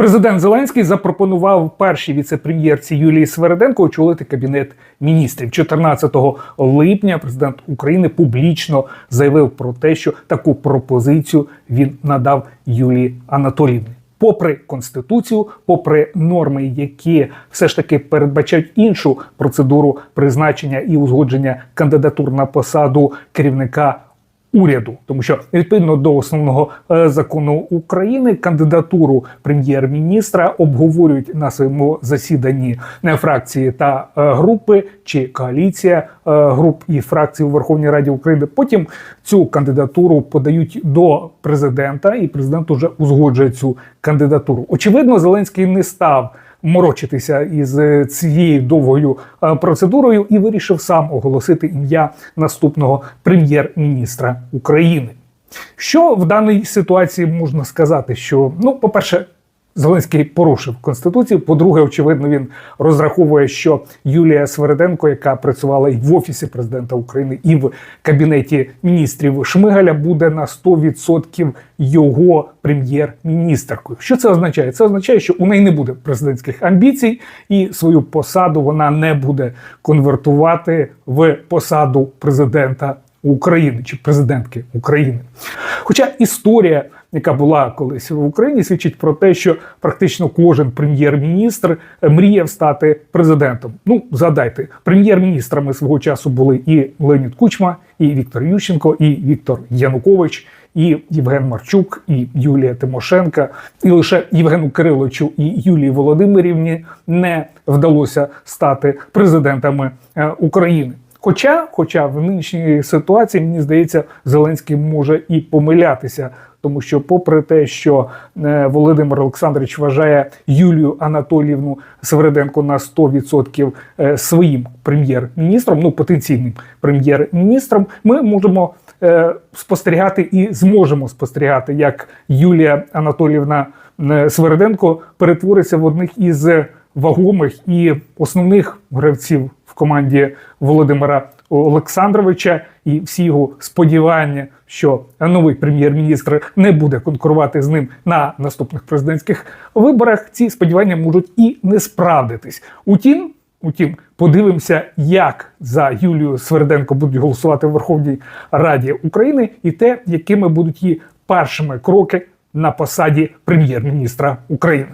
Президент Зеленський запропонував першій віце-прем'єрці Юлії Свереденко очолити кабінет міністрів. 14 липня президент України публічно заявив про те, що таку пропозицію він надав Юлії Анатоліївні. Попри конституцію, попри норми, які все ж таки передбачають іншу процедуру призначення і узгодження кандидатур на посаду керівника уряду, тому що відповідно до основного е, закону України кандидатуру прем'єр-міністра обговорюють на своєму засіданні не фракції та е, групи чи коаліція е, груп і фракцій у Верховній Раді України. Потім цю кандидатуру подають до президента, і президент уже узгоджує цю кандидатуру. Очевидно, Зеленський не став морочитися із е, цією довгою е, процедурою і вирішив сам оголосити ім'я наступного прем'єр-міністра України. Що в даній ситуації можна сказати? Що ну, по-перше, Зеленський порушив конституцію. По-друге, очевидно, він розраховує, що Юлія Свереденко, яка працювала і в офісі президента України, і в кабінеті міністрів Шмигаля, буде на 100% його прем'єр-міністеркою. Що це означає? Це означає, що у неї не буде президентських амбіцій, і свою посаду вона не буде конвертувати в посаду президента України чи президентки України. Хоча історія, яка була колись в Україні, свідчить про те, що практично кожен прем'єр-міністр мріяв стати президентом. Ну, згадайте, прем'єр-міністрами свого часу були і Леонід Кучма, і Віктор Ющенко, і Віктор Янукович. І Євген Марчук, і Юлія Тимошенка, і лише Євгену Кириловичу і Юлії Володимирівні не вдалося стати президентами е, України. Хоча, хоча в нинішній ситуації, мені здається, Зеленський може і помилятися, тому що, попри те, що е, Володимир Олександрович вважає Юлію Анатоліївну Свереденко на 100% е, своїм прем'єр-міністром, ну потенційним прем'єр-міністром, ми можемо е, спостерігати і зможемо спостерігати, як Юлія Анатоліївна Свереденко перетвориться в одних із вагомих і основних гравців в команді Володимира Олександровича. І всі його сподівання, що новий прем'єр-міністр не буде конкурувати з ним на наступних президентських виборах. Ці сподівання можуть і не справдитись. Утім. Утім, подивимося, як за Юлію Сверденко будуть голосувати в Верховній Раді України, і те, якими будуть її першими кроки на посаді прем'єр-міністра України.